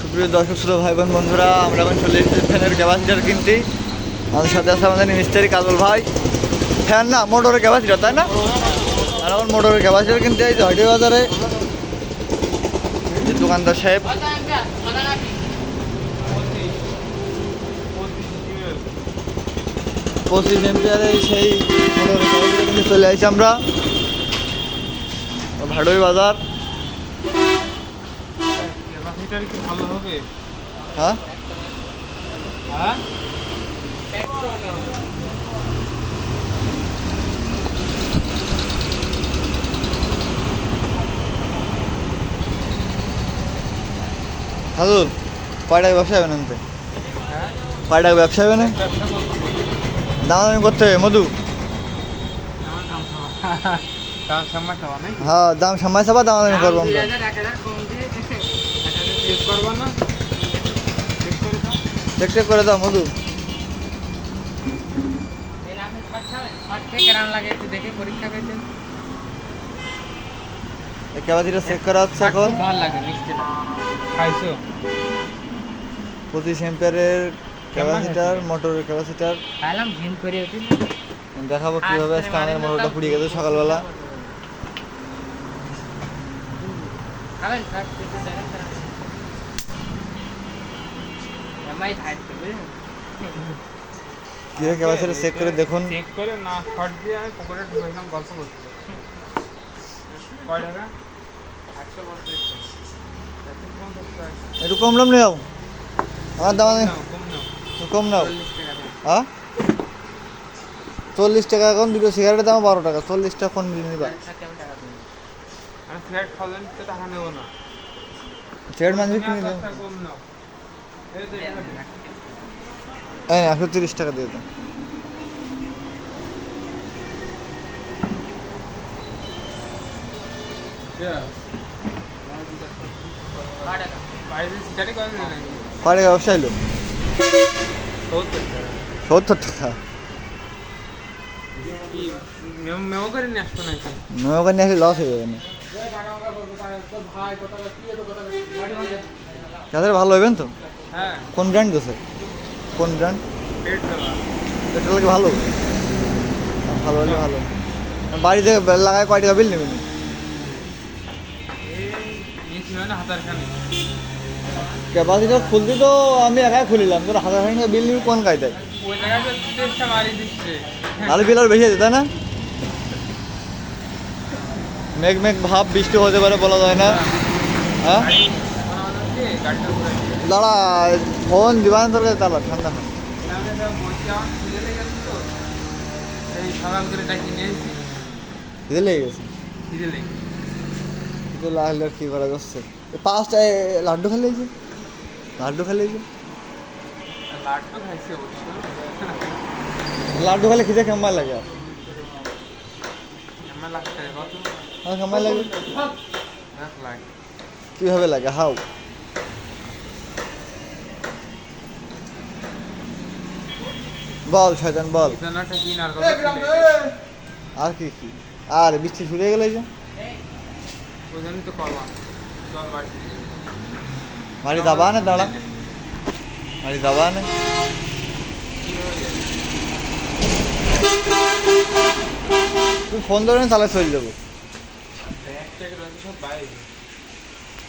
সুপ্রিয় দর্শক, শ্রোতা ভাই বোন বন্ধুরা, আমরা এখন চলে এসেছি ফ্যানের ক্যাপাসিটার কিনতে। আমাদের সাথে আছে আমাদের মিস্ত্রি কাজল ভাই। ফ্যান না, মোটরের ক্যাপাসিটার, তাই না? আর এখন মোটরের ক্যাপাসিটার কিনতে এই হাইডে বাজারে। দোকানদার সাহেব। পঁচিশ এম্পিয়ারে সেই মোটরের ক্যাপাসিটার কিনতে চলে আসছি আমরা। ভাড়ই বাজার। ক্যাপাসিটার কি ভালো হবে? হ্যাঁ? হ্যাঁ? হাজুর কয় টাকা ব্যবসা হবে না আনতে হ্যাঁ? কয় ব্যবসা হবে না? দামাদামি করতে হবে মধু। হ্যাঁ দাম সামাই সাবা দামাদামি করব আমরা। চেক করব না? চেক করে দাও। চেক চেক করে দাও মধু। চেক করা হচ্ছে এখন। পঁচিশ এম্পিয়ারের ক্যাপাসিটার মোটরের ক্যাপাসিটার দেখাবো কীভাবে মোটরটা পুড়িয়ে গেছে সকালবেলা। এমআই কীভাবে ক্যাপাসিটা চেক করে দেখুন। চেক করে না শর্ট দিয়ে আমি পকেটে ঢুকেছিলাম গল্প করতে কয় টাকা? একশো পঞ্চাশ একটু কম দাম নেও আমার দাম কম নাও চল্লিশ টাকা হ্যাঁ চল্লিশ টাকা এখন দুটো সিগারেটের দাম বারো টাকা। চল্লিশ টাকা কোন বিল নিবা সিগারেট মানুষ কিনে তুমি এই একশো তিরিশ টাকা দিয়ে দাও কয় টাকা বাইরে সিগারেট করে না কয় টাকা ব্যবসা এলো সত্তর লস হয়ে যাবে ভালো হবেন তো? হ্যাঁ। কোন ব্র্যান্ড দোষে কোন ব্র্যান্ড পেট দেওয়া এটা লাগে ভালো? ভালো হলে ভালো। বাড়িতে লাগায় কয় টাকা বিল নেবেন এই নিয়েছিল না হাতার খানে ক্যাপাসিটা খুলতে তো আমি একাই খুলিলাম। তোর হাজার টাকা বিল নিবি কোন কায়দায় ওই জায়গায় তো চেষ্টা মারি দিচ্ছে। ভালো বিল আর বেশি আছে তাই না? মেঘ মেঘ ভাব বৃষ্টি হতে পারে বলা যায় না। হ্যাঁ? দাঁড়া ফোন দিবান তোর কাছে দাঁড়া ঠান্ডা হয়। খিদে লেগে গেছে খিদে লাগলে কি করা যাচ্ছে পাঁচটা লাড্ডু খেলে যে লাড্ডু খেলে যে লাড্ডু। খেলে খিদে কেমন লাগে? হ্যাঁ কেমন লাগে। কীভাবে লাগে হাও বল শয়তান বল। আর কি কি? আর বৃষ্টি শুরু হয়ে গেলে যে। বাড়ি। দাবা না দাঁড়া। বাড়ি দাবা না। তুই ফোন ধরে তাহলে চলে যাব। সব বাইরে।